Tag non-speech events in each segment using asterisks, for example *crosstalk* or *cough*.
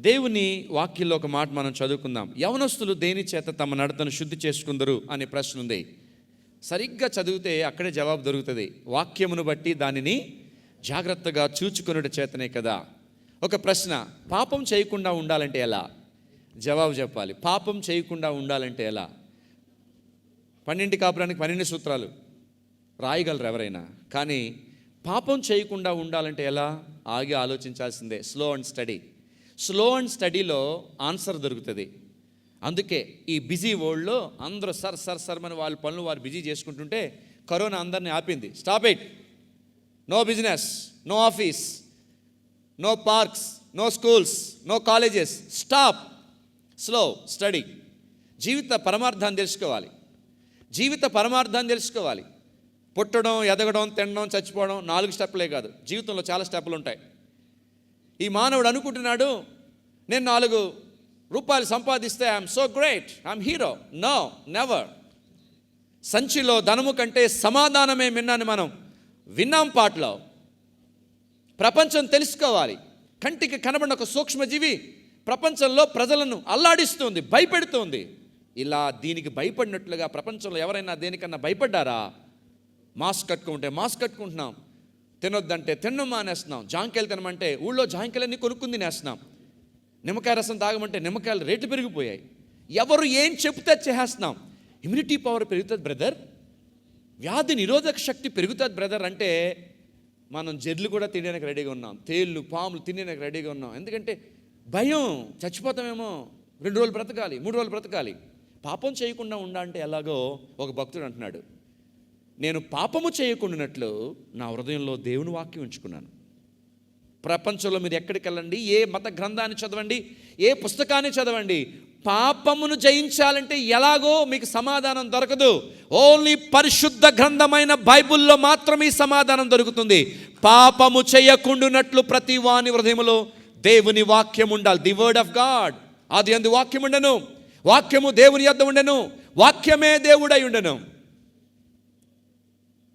దేవుని వాక్యంలో ఒక మాట మనం చదువుకుందాం. యవనస్తులు దేని చేత తమ నడతను శుద్ధి చేసుకుందరు అనే ప్రశ్న ఉంది. సరిగ్గా చదివితే అక్కడే జవాబు దొరుకుతుంది. వాక్యమును బట్టి దానిని జాగ్రత్తగా చూచుకొనుట చేతనే కదా. ఒక ప్రశ్న పాపం చేయకుండా ఉండాలంటే ఎలా? జవాబు చెప్పాలి. పాపం చేయకుండా ఉండాలంటే ఎలా? పన్నెండు కాపురానికి పన్నెండు సూత్రాలు. రాయగలరు ఎవరైనా. కానీ పాపం చేయకుండా ఉండాలంటే ఎలా? ఆగి ఆలోచించాల్సిందే. Slow and study slow and స్టడీలో ఆన్సర్ దొరుకుతుంది. అందుకే ఈ బిజీ వరల్డ్లో అందరూ సర్ సర్ సర్ అని వాళ్ళ పనులు వారు బిజీ చేసుకుంటుంటే కరోనా అందరిని ఆపింది. Stop it. No business no office no parks no schools no colleges. Stop. Slow study. జీవిత పరమార్థాన్ని తెలుసుకోవాలి. జీవిత పరమార్థాన్ని తెలుసుకోవాలి. పుట్టడం ఎదగడం తినడం చచ్చిపోవడం నాలుగు స్టెప్లే కాదు. జీవితంలో చాలా స్టెప్పులు ఉంటాయి. ఈ మానవుడు అనుకుంటున్నాడు నేను నాలుగు రూపాయలు సంపాదిస్తే I'm so great I'm hero no never సంచిలో ధనము కంటే సమాధానమే విన్నాను మనం. విన్నాం పాటలో. ప్రపంచం తెలుసుకోవాలి. కంటికి కనబడిన ఒక సూక్ష్మజీవి ప్రపంచంలో ప్రజలను అల్లాడిస్తుంది భయపెడుతుంది. ఇలా దీనికి భయపడినట్లుగా ప్రపంచంలో ఎవరైనా దేనికన్నా భయపడ్డారా? మాస్క్ కట్టుకుంటే మాస్క్ కట్టుకుంటున్నాం. తినొద్దంటే తిన్ను మానేస్తున్నాం. జాంకాయలు తినమంటే ఊళ్ళో జాంకాయలన్నీ కొనుక్కుంది నేస్తున్నాం. నిమ్మకాయ రసం తాగమంటే నిమ్మకాయలు రేట్లు పెరిగిపోయాయి. ఎవరు ఏం చెప్తే చేసేస్తున్నాం. ఇమ్యూనిటీ పవర్ పెరుగుతుంది బ్రదర్ వ్యాధి నిరోధక శక్తి పెరుగుతుంది బ్రదర్ అంటే మనం జెర్లు కూడా తినడానికి రెడీగా ఉన్నాం. తేళ్ళు పాములు తినడానికి రెడీగా ఉన్నాం. ఎందుకంటే భయం చచ్చిపోతామేమో రెండు రోజులు బ్రతకాలి మూడు రోజులు బ్రతకాలి. పాపం చేయకుండా ఉండా అంటే ఎలాగో ఒక భక్తుడు అంటున్నాడు. నేను పాపము చేయకుండానట్లు నా హృదయంలో దేవుని వాక్యం ఉంచుకున్నాను. ప్రపంచంలో మీరు ఎక్కడికి వెళ్ళండి? ఏ మత గ్రంథాన్ని చదవండి? ఏ పుస్తకాన్ని చదవండి? పాపమును జయించాలంటే ఎలాగో మీకు సమాధానం దొరకదు. ఓన్లీ పరిశుద్ధ గ్రంథమైన బైబిల్లో మాత్రమే సమాధానం దొరుకుతుంది. పాపము చేయకుండునట్లు ప్రతి వాని హృదయములో దేవుని వాక్యం ఉండాలి. ది వర్డ్ ఆఫ్ గాడ్ అది అందు వాక్యం ఉండను. వాక్యము దేవుని యొద్ద ఉండను. వాక్యమే దేవుడై ఉండను.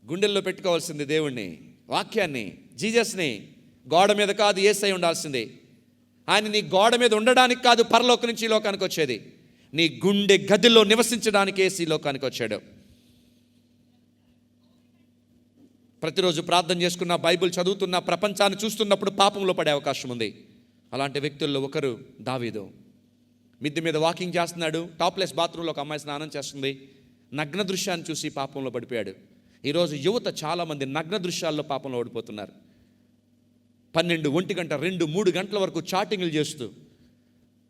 గుండెల్లో పెట్టుకోవాల్సింది దేవుణ్ణి వాక్యాన్ని జీజస్ని గోడ మీద కాదు ఏసై ఉండాల్సింది. ఆయన నీ గోడ మీద ఉండడానికి కాదు పరలోక నుంచి ఈ లోకానికి వచ్చేది. నీ గుండె గదిలో నివసించడానికి ఏసీ లోకానికి వచ్చాడు. ప్రతిరోజు ప్రార్థన చేసుకున్న బైబిల్ చదువుతున్న ప్రపంచాన్ని చూస్తున్నప్పుడు పాపంలో పడే అవకాశం ఉంది. అలాంటి వ్యక్తుల్లో ఒకరు దావీదు. మిద్దె మీద వాకింగ్ చేస్తున్నాడు టాప్లెస్ బాత్రూంలో ఒక అమ్మాయి స్నానం చేస్తుంది నగ్న దృశ్యాన్ని చూసి పాపంలో పడిపోయాడు. ఈరోజు యువత చాలామంది నగ్న దృశ్యాల్లో పాపంలో ఓడిపోతున్నారు. పన్నెండు ఒంటి గంట రెండు మూడు గంటల వరకు చాటింగ్లు చేస్తూ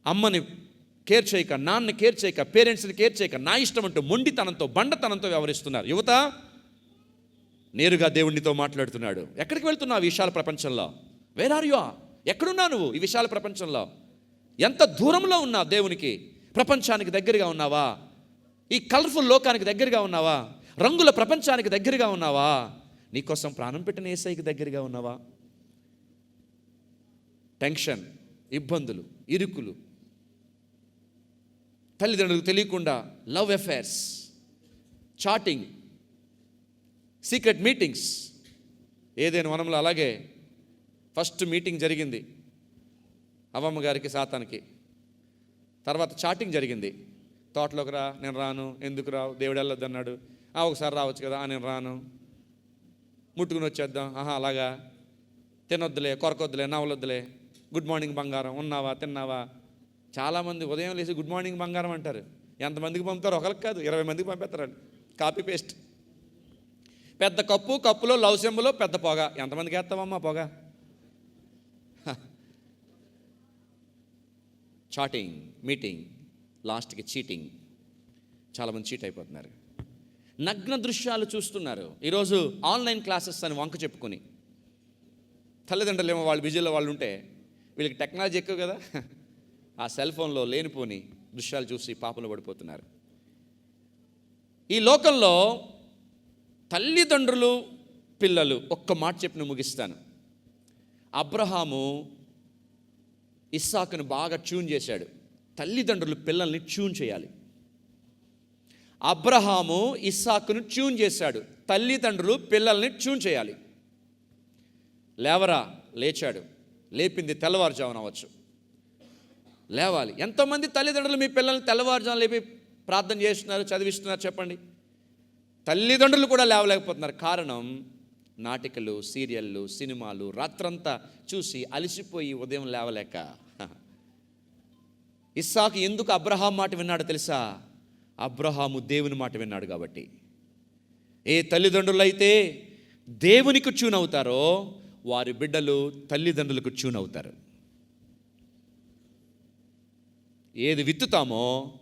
అమ్మని కేర్ చేయక నాన్నని కేర్ చేయక పేరెంట్స్ని కేర్ చేయక నా ఇష్టం అంటూ మొండితనంతో బండతనంతో వ్యవహరిస్తున్నారు. యువత నేరుగా దేవునితో మాట్లాడుతున్నాడు. ఎక్కడికి వెళ్తున్నావు ఈ విశాల ప్రపంచంలో? వేర్ ఆర్ యు నువ్వు ఈ విశాల ప్రపంచంలో? ఎంత దూరంలో ఉన్నావు దేవునికి? ప్రపంచానికి దగ్గరగా ఉన్నావా? ఈ కలర్ఫుల్ లోకానికి దగ్గరగా ఉన్నావా? రంగుల ప్రపంచానికి దగ్గరగా ఉన్నావా? నీకోసం ప్రాణం పెట్టిన ఏసైకి దగ్గరగా ఉన్నావా? టెన్షన్ ఇబ్బందులు ఇరుకులు. తల్లిదండ్రులకు తెలియకుండా love affairs chatting secret meetings. ఏదైనా వనంలో అలాగే ఫస్ట్ మీటింగ్ జరిగింది అవమ్మ గారికి సాతానికి. తర్వాత చాటింగ్ జరిగింది. తోటలోకి రా నేను రాను ఎందుకు రావు దేవుడు వెళ్ళొద్దన్నాడు. ఒకసారి రావచ్చు కదా నేను రాను. ముట్టుకుని వచ్చేద్దాం. ఆహా అలాగా. తినొద్దులే కొరకొద్దులే నవ్వలొద్దులే. గుడ్ మార్నింగ్ బంగారం. ఉన్నావా తిన్నావా? చాలామంది ఉదయం లేచి గుడ్ మార్నింగ్ బంగారం అంటారు. ఎంతమందికి పంపుతారు? ఒకరికి కాదు ఇరవై మందికి పంపిస్తారండి కాపీ పేస్ట్ పెద్ద కప్పు కప్పులో లవ్ సెంబులో పెద్ద పొగ. ఎంతమందికి వేస్తామమ్మా పొగ? చాటింగ్ మీటింగ్ లాస్ట్కి చీటింగ్ చాలామంది చీట్ అయిపోతున్నారు. నగ్న దృశ్యాలు చూస్తున్నారు. ఈరోజు ఆన్లైన్ క్లాసెస్ అని వంక చెప్పుకొని. తల్లిదండ్రులు ఏమో వాళ్ళు బిజీలో వాళ్ళు ఉంటే వీళ్ళకి టెక్నాలజీ ఎక్కువ కదా. *laughs* ఆ సెల్ ఫోన్లో లేనిపోని దృశ్యాలు చూసి పాపలు పడిపోతున్నారు. ఈ లోకంలో తల్లిదండ్రులు పిల్లలు ఒక్క మాట చెప్పిన ముగిస్తాను. అబ్రహాము ఇస్సాకును బాగా ట్యూన్ చేశాడు. తల్లిదండ్రులు పిల్లల్ని ట్యూన్ చేయాలి. అబ్రహాము ఇస్సాకును ట్యూన్ చేశాడు. తల్లిదండ్రులు పిల్లల్ని ట్యూన్ చేయాలి. లేవరా లేచాడు. లేపింది తెల్లవారుజామున అవ్వచ్చు. లేవాలి. ఎంతోమంది తల్లిదండ్రులు మీ పిల్లల్ని తెల్లవారుజాము లేపి ప్రార్థన చేస్తున్నారు చదివిస్తున్నారు చెప్పండి. తల్లిదండ్రులు కూడా లేవలేకపోతున్నారు. కారణం నాటికలు సీరియళ్ళు సినిమాలు రాత్రంతా చూసి అలసిపోయి ఉదయం లేవలేక. *laughs* ఇస్సాకు ఎందుకు అబ్రహాం మాట విన్నాడో తెలుసా? అబ్రహాము దేవుని మాట విన్నాడు కాబట్టి. ఏ తల్లిదండ్రులైతే దేవునికి చూనవుతారో వారి బిడ్డలు తల్లిదండ్రులకు చూనవుతారు ఏది విత్తుతామో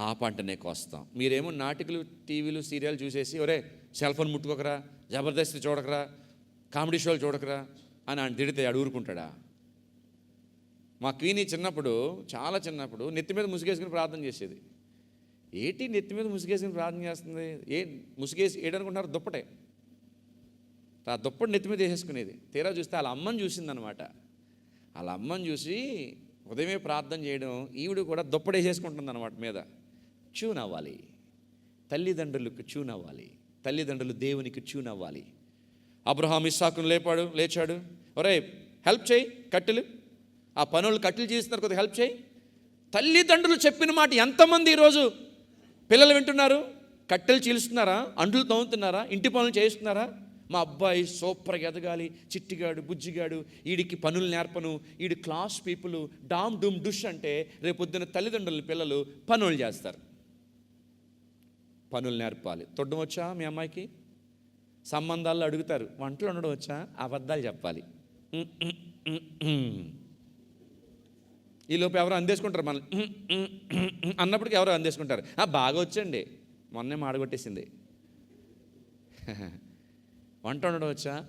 ఆ పంటనే కోస్తాం. మీరేమో నాటికలు టీవీలు సీరియల్ చూసేసి ఒరే సెల్ ఫోన్ ముట్టుకోకరా జబర్దస్త్ చూడకరా కామెడీ షోలు చూడకరా అని ఆయన తిడితే ఆడు ఊరుకుంటాడా? మా క్వీని చిన్నప్పుడు చాలా చిన్నప్పుడు నెత్తి మీద ముసుగేసుకుని ప్రార్థన చేసేది. ఏటి నెత్తి మీద ముసుగేసుకుని ప్రార్థన చేస్తుంది? ఏ ముసుగేసి ఏడనుకుంటున్నారు? దుప్పటే. ఆ దుప్పటి నెత్తి మీద వేసేసుకునేది. తీరా చూస్తే వాళ్ళ అమ్మని చూసిందనమాట. వాళ్ళ అమ్మని చూసి ఉదయమే ప్రార్థన చేయడం ఈవిడ కూడా దుప్పటి వేసేసుకుంటుంది అనమాట మీద. చూనవ్వాలి. తల్లిదండ్రులకు చూనవ్వాలి. తల్లిదండ్రులు దేవునికి చూనవ్వాలి. అబ్రహాం ఇస్సాకును లేపాడు లేచాడు. ఒరే హెల్ప్ చేయి కట్టెలు. ఆ పనులు కట్టెలు చేస్తున్నారు కొద్దిగా హెల్ప్ చేయి. తల్లిదండ్రులు చెప్పిన మాట ఎంతమంది ఈరోజు పిల్లలు వింటున్నారు కట్టెలు చీలుస్తున్నారా అంట్లు తోముతున్నారా ఇంటి పనులు చేయిస్తున్నారా? మా అబ్బాయి సూపర్గా ఎదగాలి చిట్టిగాడు బుజ్జిగాడు వీడికి పనులు నేర్పను వీడి క్లాస్ పీపుల్ డామ్ డూమ్ డుష్ అంటే రేపొద్దున తల్లిదండ్రుల పిల్లలు పనులు చేస్తారు. పనులు నేర్పాలి. తొడ్డం వచ్చా మీ అమ్మాయికి? సంబంధాల్లో అడుగుతారు. వంటలు ఉండడం వచ్చా? అబద్ధాలు చెప్పాలి. ఈ లోపు ఎవరు అందేసుకుంటారు మనల్ని? అన్నప్పటికీ ఎవరు అందేసుకుంటారు? "ఆ, బాగా వచ్చండి. మొన్నే మాడగొట్టేసింది. *laughs* వంట ఉండడం వచ్చా?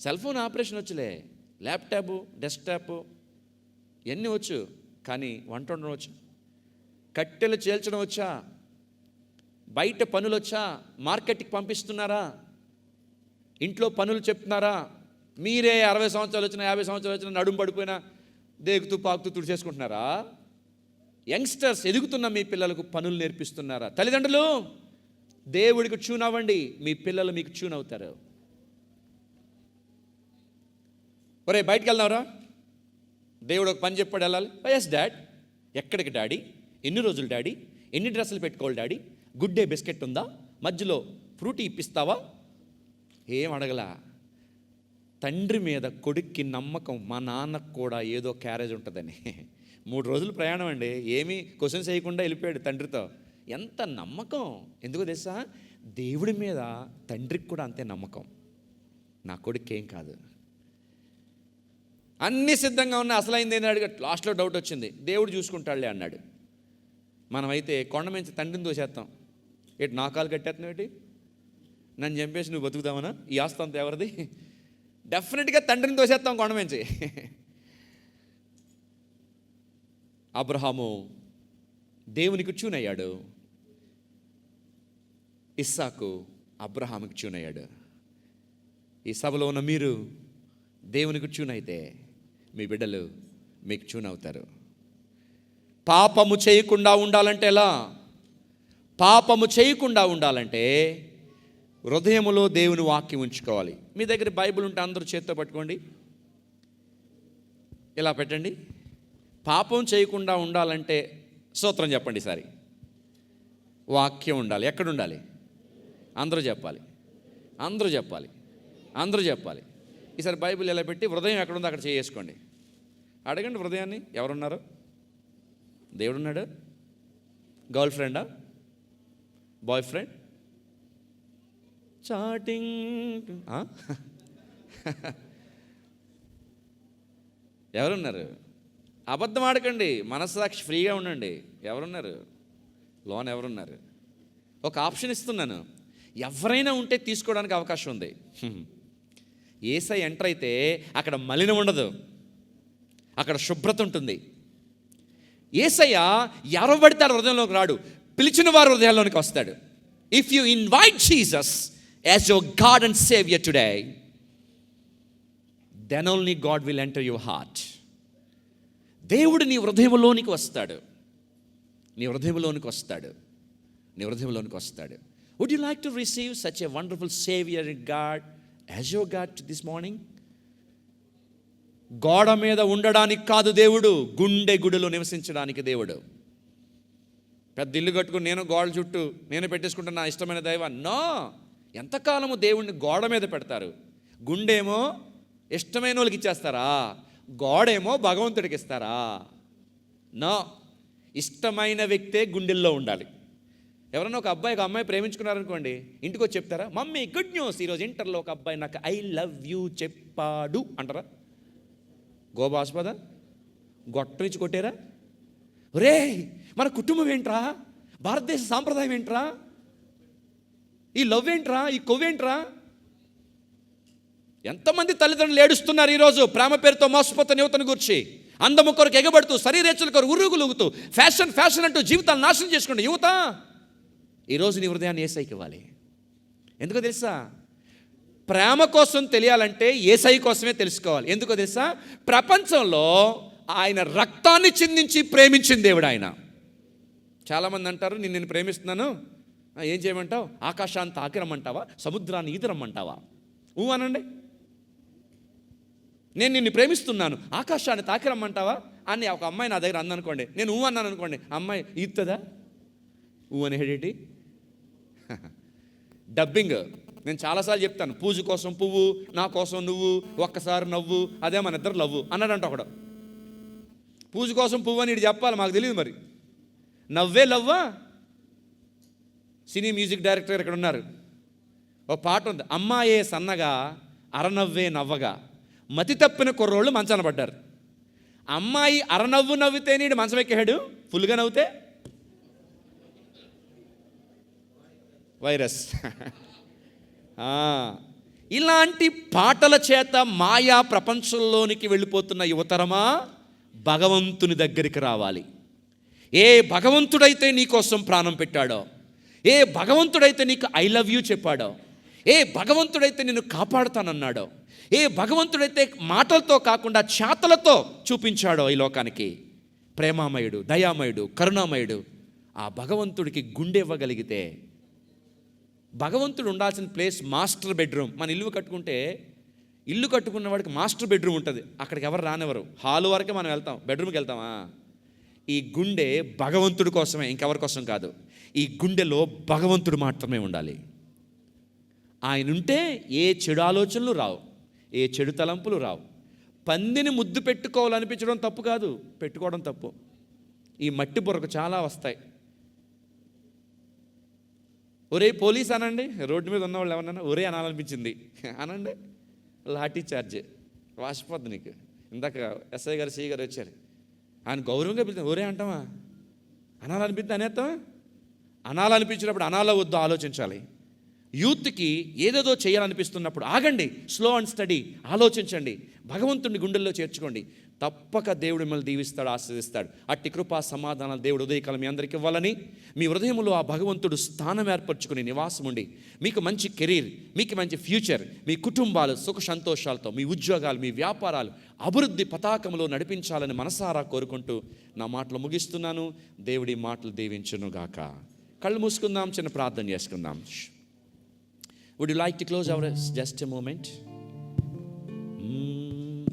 సెల్ ఫోన్ ఆపరేషన్ వచ్చులే. ల్యాప్టాప్ డెస్క్టాప్ ఎన్ని వచ్చు? కానీ వంట ఉండడం వచ్చు? కట్టెలు చేల్చడం వచ్చా? బయట పనులు వచ్చా? మార్కెట్కి పంపిస్తున్నారా? ఇంట్లో పనులు చెప్తున్నారా? మీరే అరవై సంవత్సరాలు వచ్చిన యాభై సంవత్సరాలు వచ్చిన నడుము పడిపోయినా దేగుతూ పాకుతూ తుడిచేసుకుంటున్నారా యంగ్స్టర్స్ ఎదుగుతున్న మీ పిల్లలకు పనులు నేర్పిస్తున్నారా? తల్లిదండ్రులు దేవుడికి ట్యూన్ అవ్వండి మీ పిల్లలు మీకు ట్యూన్ అవుతారు ఒరే బయటికి వెళ్దాంరా. దేవుడు ఒక పని చెప్పాడు వెళ్ళాలి. Oh, ఎస్ డాడ్ ఎక్కడికి డాడీ ఎన్ని రోజులు డాడీ ఎన్ని డ్రెస్సులు పెట్టుకోవాలి డాడీ గుడ్ డే బిస్కెట్ ఉందా? మధ్యలో ఫ్రూటీ ఇప్పిస్తావా? ఏం అడగలా? తండ్రి మీద కొడుక్కి నమ్మకం మా నాన్నకు కూడా ఏదో క్యారేజ్ ఉంటుందని. మూడు రోజులు ప్రయాణం అండి. ఏమీ క్వశ్చన్స్ చేయకుండా వెళ్ళిపోయాడు తండ్రితో. ఎంత నమ్మకం? ఎందుకో తెలుసా? దేవుడి మీద తండ్రికి కూడా అంతే నమ్మకం. నా కొడుకు ఏం కాదు. అన్ని సిద్ధంగా ఉన్న అసలైంది అని అడిగా లాస్ట్లో డౌట్ వచ్చింది. దేవుడు చూసుకుంటాడులే అన్నాడు. మనమైతే కొండ మంచి తండ్రిని దోసేస్తాం ఏంటి నా కాలు కట్టేస్తున్నావు ఏంటి? నన్ను చంపేసి నువ్వు బతుకుతావనా ఈ ఆస్తంత ఎవరిది? డెఫినెట్గా తండ్రిని తోసేస్తాం కొండ నుంచి. అబ్రహాము దేవునికి చూనయ్యాడు. ఇస్సాకు అబ్రహాముకి చూనయ్యాడు. ఈ సభలో ఉన్న మీరు దేవునికి చూనైతే మీ బిడ్డలు మీకు చూనవుతారు. పాపము చేయకుండా ఉండాలంటే ఎలా? పాపము చేయకుండా ఉండాలంటే హృదయములో దేవుని వాక్యం ఉంచుకోవాలి. మీ దగ్గర బైబిల్ ఉంటే అందరూ చేత్తో పట్టుకోండి. ఇలా పెట్టండి. పాపం చేయకుండా ఉండాలంటే సూత్రం చెప్పండి సారి వాక్యం ఉండాలి. ఎక్కడ ఉండాలి? అందరూ చెప్పాలి. అందరూ చెప్పాలి. అందరూ చెప్పాలి. ఈసారి బైబిల్ ఎలా పెట్టి హృదయం ఎక్కడుందో అక్కడ చేసుకోండి అడగండి హృదయాన్ని. ఎవరున్నారు? దేవుడున్నాడు? గర్ల్ ఫ్రెండా? Boyfriend? చాటింగ్. ఎవరున్నారు? అబద్ధం ఆడకండి. మనస్సాక్షి ఫ్రీగా ఉండండి. ఎవరున్నారు? లోన్ ఎవరున్నారు? ఒక ఆప్షన్ ఇస్తున్నాను. ఎవరైనా ఉంటే తీసుకోవడానికి అవకాశం ఉంది. ఏసై ఎంటర్ అయితే అక్కడ మలినం ఉండదు. అక్కడ శుభ్రత ఉంటుంది. ఏసయ్య ఎవరు పడితే హృదయంలోకి రాడు. పిలిచిన వారు హృదయాల్లోనికి వస్తాడు. If you invite Jesus as your God and saviour today then only God will enter your heart దేవుడు నీ హృదయంలోనికి వస్తాడు. నీ హృదయంలోనికి వస్తాడు. నీ హృదయంలోనికి వస్తాడు. Would you like to receive such a wonderful saviour God as your God this morning గోడ మీద ఉండడానికి కాదు దేవుడు గుండె గుడిలో నివసించడానికి దేవుడు. పెద్ద ఇల్లు కట్టుకుని నేను గోడ చుట్టూ నేను పెట్టేసుకుంటున్నా నా ఇష్టమైన దైవ నో ఎంతకాలము దేవుణ్ణి గోడ మీద పెడతారు? గుండేమో ఇష్టమైన వాళ్ళకి ఇచ్చేస్తారా? గోడేమో భగవంతుడికి ఇస్తారా? నో. ఇష్టమైన వ్యక్తే గుండెల్లో ఉండాలి. ఎవరైనా ఒక అబ్బాయి ఒక అమ్మాయి ప్రేమించుకున్నారనుకోండి ఇంటికి వచ్చి చెప్తారా మమ్మీ గుడ్ న్యూస్ ఈరోజు ఇంటర్లో ఒక అబ్బాయి నాకు ఐ లవ్ యూ చెప్పాడు. అంటారా? గోబాస్పద? గొట్టనిచ్చి కొట్టారా? రే మన కుటుంబం ఏంట్రా? భారతదేశ సాంప్రదాయం ఏంట్రా? ఈ లవ్ ఏంట్రా? ఈ కొవ్వేంట్రా ఎంతమంది తల్లిదండ్రులు ఏడుస్తున్నారు ఈరోజు? ప్రేమ పేరుతో మోసపోతున్న యువతను గురించి. అందము కొరకు ఎగబడుతూ శరీరేచ్చుల కొరకు ఉరుగులుగుతూ ఫ్యాషన్ ఫ్యాషన్ అంటూ జీవితాలు నాశనం చేసుకోండి యువత ఈరోజు నీ హృదయాన్ని ఏసైకి ఇవ్వాలి. ఎందుకో తెలుసా? ప్రేమ కోసం తెలియాలంటే ఏసై కోసమే తెలుసుకోవాలి. ఎందుకో తెలుసా? ప్రపంచంలో ఆయన రక్తాన్ని చిందించి ప్రేమించిన దేవుడు ఆయన. చాలామంది అంటారు నేను నిన్ను ప్రేమిస్తున్నాను ఏం చేయమంటావు? ఆకాశాన్ని తాకిరమ్మంటావా? సముద్రాన్ని ఈదరమ్మంటావా ఊ అనండి. నేను నిన్ను ప్రేమిస్తున్నాను. ఆకాశాన్ని తాకిరమ్మంటావా? అని ఒక అమ్మాయి నా దగ్గర అందనుకోండి. నేను ఊ అన్నాను అనుకోండి అమ్మాయి ఈత్తదా ఊ అనేటి *laughs* డబ్బింగ్. నేను చాలాసార్లు చెప్తాను. పూజ కోసం పువ్వు నా కోసం నువ్వు ఒక్కసారి నవ్వు అదే మన ఇద్దరు లవ్వు అన్నాడంట ఒకడు. పూజ కోసం పువ్వు అని ఇటు చెప్పాలి. మాకు తెలియదు మరి. నవ్వే లవ్వా? సినీ మ్యూజిక్ డైరెక్టర్ ఇక్కడ ఉన్నారు. ఓ పాట ఉంది. అమ్మాయే సన్నగా అరనవ్వే నవ్వగా. మతి తప్పిన కుర్రోళ్ళు మంచాన పడ్డారు. అమ్మాయి అరనవ్వు నవ్వితే నీడు మంచం ఎక్కాడు ఫుల్గా నవ్వుతే? వైరస్. *laughs* ఇలాంటి పాటల చేత మాయా ప్రపంచంలోనికి వెళ్ళిపోతున్న యువతరమా భగవంతుని దగ్గరికి రావాలి. ఏ భగవంతుడైతే నీ కోసం ప్రాణం పెట్టాడో ఏ భగవంతుడైతే నీకు ఐ లవ్ యూ చెప్పాడో ఏ భగవంతుడైతే నిన్ను కాపాడుతానన్నాడో ఏ భగవంతుడైతే మాటలతో కాకుండా చేతలతో చూపించాడో ఈ లోకానికి ప్రేమామయుడు దయామయుడు కరుణామయుడు ఆ భగవంతుడికి గుండె ఇవ్వగలిగితే భగవంతుడు ఉండాల్సిన ప్లేస్ మాస్టర్ బెడ్రూమ్. మన ఇల్లు కట్టుకుంటే ఇల్లు కట్టుకున్న వాడికి మాస్టర్ బెడ్రూమ్ ఉంటుంది. అక్కడికి ఎవరు రానివ్వరు. హాల్ వరకే మనం వెళ్తాం. బెడ్రూమ్కి వెళ్తామా? ఈ గుండె భగవంతుడి కోసమే ఇంకెవరి కోసం కాదు. ఈ గుండెలో భగవంతుడు మాత్రమే ఉండాలి. ఆయన ఉంటే ఏ చెడు ఆలోచనలు రావు ఏ చెడు తలంపులు రావు. పందిని ముద్దు పెట్టుకోవాలనిపించడం తప్పు కాదు పెట్టుకోవడం తప్పు. ఈ మట్టి బుర్రకు చాలా వస్తాయి. ఒరే పోలీస్ అనండి రోడ్డు మీద ఉన్నవాళ్ళు ఎవరన్నా? ఒరే అనాలనిపించింది. అనండి లాఠీ ఛార్జ్ వాసిపోద్ది నీకు. ఇందాక ఎస్ఐ గారు సిఐ గారు వచ్చారు. ఆయన గౌరవంగా పిలుస్తాను ఒరే అంటావా? అనాలనిపిస్తే అనేస్తావా? అనాలనిపించినప్పుడు అనాలో వద్దు ఆలోచించాలి. యూత్కి ఏదేదో చేయాలనిపిస్తున్నప్పుడు ఆగండి స్లో అండ్ స్టడీ ఆలోచించండి భగవంతుని గుండెల్లో చేర్చుకోండి. తప్పక దేవుడు మిమ్మల్ని దీవిస్తాడు ఆశ్రదిస్తాడు అట్టి కృపా సమాధానాలు దేవుడు ఉదయకాలం మీ అందరికి ఇవ్వాలని మీ హృదయంలో ఆ భగవంతుడు స్థానం ఏర్పరచుకుని నివాసం ఉండి మీకు మంచి కెరీర్ మీకు మంచి ఫ్యూచర్ మీ కుటుంబాలు సుఖ సంతోషాలతో మీ ఉద్యోగాలు మీ వ్యాపారాలు అభివృద్ధి పతాకంలో నడిపించాలని మనసారా కోరుకుంటూ నా మాటలు ముగిస్తున్నాను. దేవుడి మాటలు దీవించునుగాక. గాక కళ్ళు మూసుకుందాం చిన్న ప్రార్థన చేసుకుందాం. Would you like to close our just a moment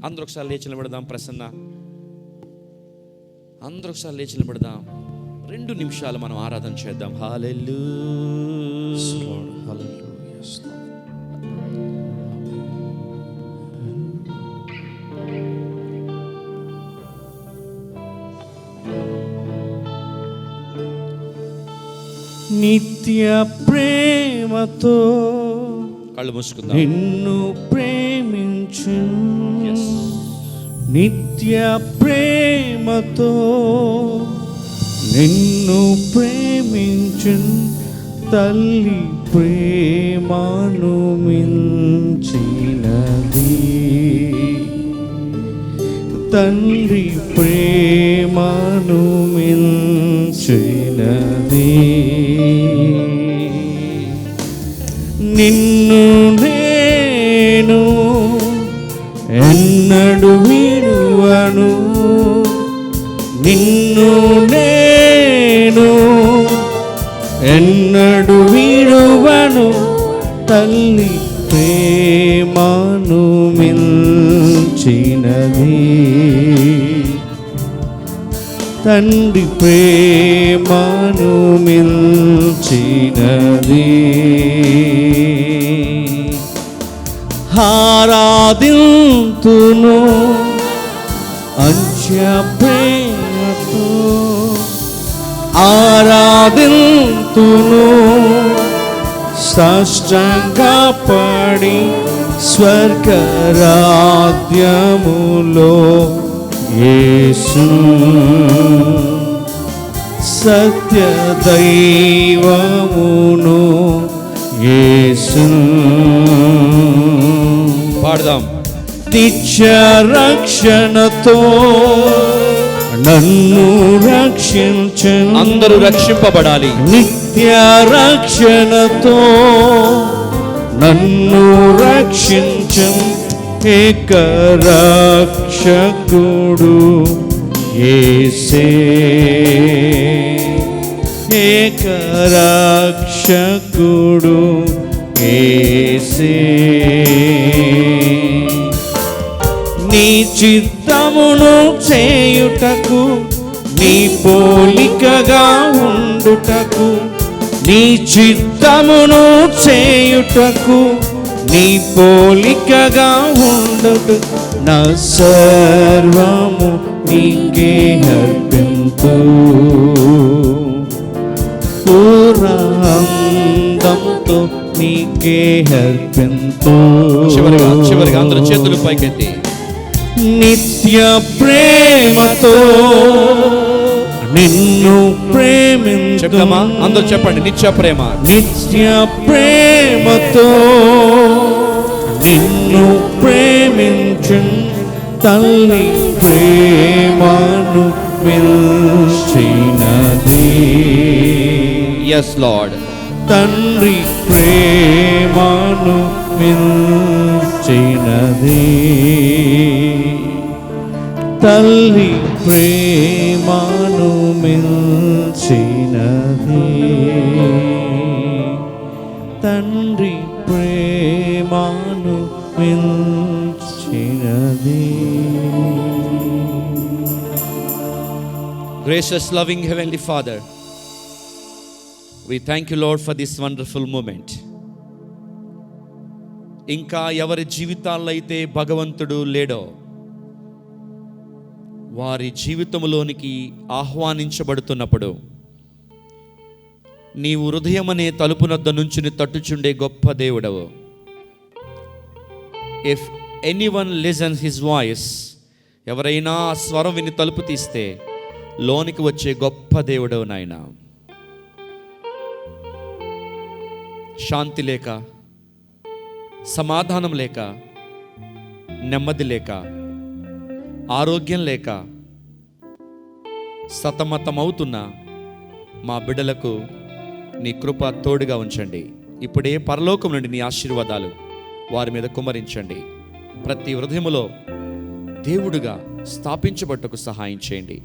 అందరూ ఒకసారి లేచి నిలబడదాం ప్రసన్న. అందరూ ఒకసారి లేచి నిలబడదాం. రెండు నిమిషాలు మనం ఆరాధన చేద్దాం. హాలెల్లు హాలెల్లు నిత్య ప్రేమతో కళ్ళు మూసుకుందాం. నిన్ను ప్రేమించు. నిత్య ప్రేమతో నిన్ను ప్రేమించు. తల్లి ప్రేమను మించినది. తండ్రి ప్రేమను మించినది. నిన్ను నేను ఎన్నడు విలువను నిన్ను నేను ఎన్నడు విలువను తల్లి ప్రేమను మించినది. తండ్రి ప్రేమను మిల్చినది హారాదింతును అంత్య ప్రేమతో ఆరాధింతును. సాష్టంగా పడి స్వర్గరాజ్యములో యేసు సత్య దైవమును యేసు పాడదాం. నిత్య రక్షణతో నన్ను రక్షించను. అందరూ రక్షింపబడాలి. నిత్య రక్షణతో నన్ను రక్షించం ఏక రక్షకుడు ఏసే ఏక రక్షకుడు ఏసే. నీ చిత్తమును చేయుటకు నీ పోలికగా ఉండుటకు నీ చిత్తమును చేయుటకు నీ పోలికగా ఉండుట నా సర్వము నీకే అర్పింతు పూర్ణందంతో నీకే అర్పింతు చివరిగా చివరిగా అందరూ చేతులు పైకెత్తి. నిత్య ప్రేమతో నిన్ను ప్రేమించమా అందరూ చెప్పండి నిత్య ప్రేమ. నిత్య ప్రేమతో నిన్ను ప్రేమించు తల్లి ప్రేమను మిల్చినది. ఎస్ లార్డ్ తండ్రి ప్రేమను మిల్చినది తల్లి ప్రేమను మిల్చినది తండ్రి ప్రేమను మిల్చినది Gracious, loving Heavenly Father, we thank you Lord for this wonderful moment ఇంకా ఎవరి జీవితాల్లో అయితే భగవంతుడు లేడో వారి జీవితంలోనికి ఆహ్వానించబడుతున్నప్పుడు నీవు హృదయం అనే తలుపునద్ద నుంచుని తట్టుచుండే గొప్ప దేవుడవు. If anyone listen his voice ఎవరైనా స్వరం విని తలుపు తీస్తే లోనికి వచ్చే గొప్ప దేవుడవు నాయన. శాంతి లేక సమాధానం లేక నెమ్మది లేక ఆరోగ్యం లేక సతమతమవుతున్న మా బిడ్డలకు నీ కృప తోడుగా ఉంచండి. ఇప్పుడే పరలోకం నుండి నీ ఆశీర్వాదాలు వారి మీద కుమరించండి ప్రతి హృదయములో దేవుడుగా స్థాపించబట్టుకు సహాయం చేయండి.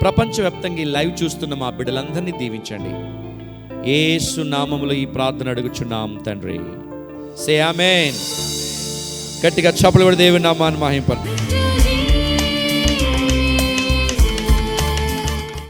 ప్రపంచవ్యాప్తంగా ఈ లైవ్ చూస్తున్న మా బిడ్డలందరినీ దీవించండి. ఏసు నామములో ఈ ప్రార్థన అడుగుచున్నాం తండ్రి. సే ఆమెన్ గట్టిగా చప్పలు కూడా దేవుని నామాన్ని మహింపండి